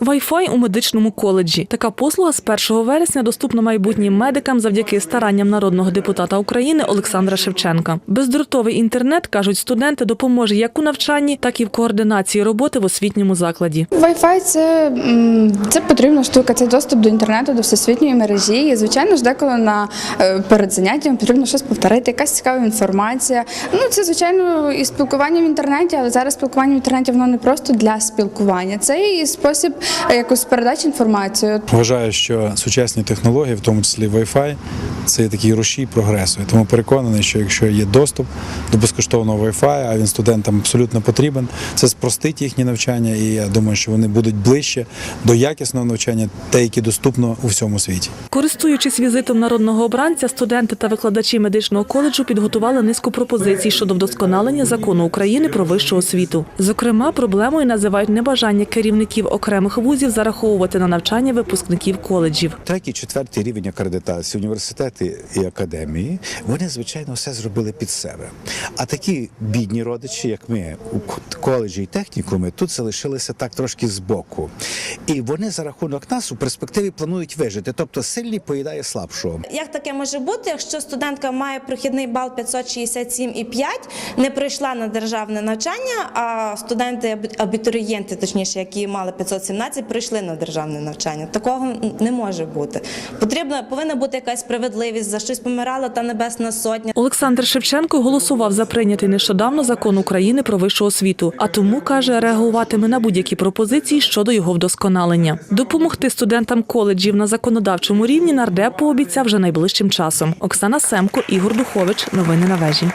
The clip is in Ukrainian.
Wi-Fi у медичному коледжі. Така послуга з 1 вересня доступна майбутнім медикам завдяки старанням народного депутата України Олександра Шевченка. Бездротовий інтернет, кажуть студенти, допоможе як у навчанні, так і в координації роботи в освітньому закладі. Wi-Fi це, це потрібна штука, це доступ до інтернету, до всесвітньої мережі. І звичайно ж, деколи на е, перед заняттям потрібно щось повторити, якась цікава інформація. Ну це звичайно і спілкування в інтернеті, але зараз спілкування в інтернеті воно не просто для спілкування, це і спосіб якось передачі інформації. Вважаю, що сучасні технології, в тому числі Wi-Fi, це є такий рушій прогресу. І Тому переконаний, що якщо є доступ до безкоштовного Wi-Fi, а він студентам абсолютно потрібен, це спростить їхнє навчання, і я думаю, що вони будуть ближче до якісного навчання, те, яке доступно у всьому світі. Користуючись візитом народного обранця, студенти та викладачі медичного коледжу підготували низку пропозицій щодо вдосконалення закону України про вищу освіту. Зокрема, проблемою називають небажання керівників окремих вузів зараховувати на навчання випускників коледжів. Третій, четвертий рівень акредитації, університети і академії, вони звичайно все зробили під себе. А такі бідні родичі, як ми у коледжі і технікуми, тут залишилися так трошки збоку. І вони за рахунок нас у перспективі планують вижити. Тобто сильний поїдає слабшого. Як таке може бути, якщо студентка має прохідний бал 567,5, не пройшла на державне навчання, а студенти абітурієнти, точніше, які мали 517, прийшли на державне навчання. Такого не може бути. Потрібна повинна бути якась справедливість, за щось помирала та небесна сотня. Олександр Шевченко голосував за прийнятий нещодавно закон України про вищу освіту, а тому каже, реагуватиме на будь-які пропозиції щодо його вдосконалення. Допомогти студентам коледжів на законодавчому рівні нардеп пообіцяв вже найближчим часом. Оксана Семко, Ігор Духович. Новини на вежі.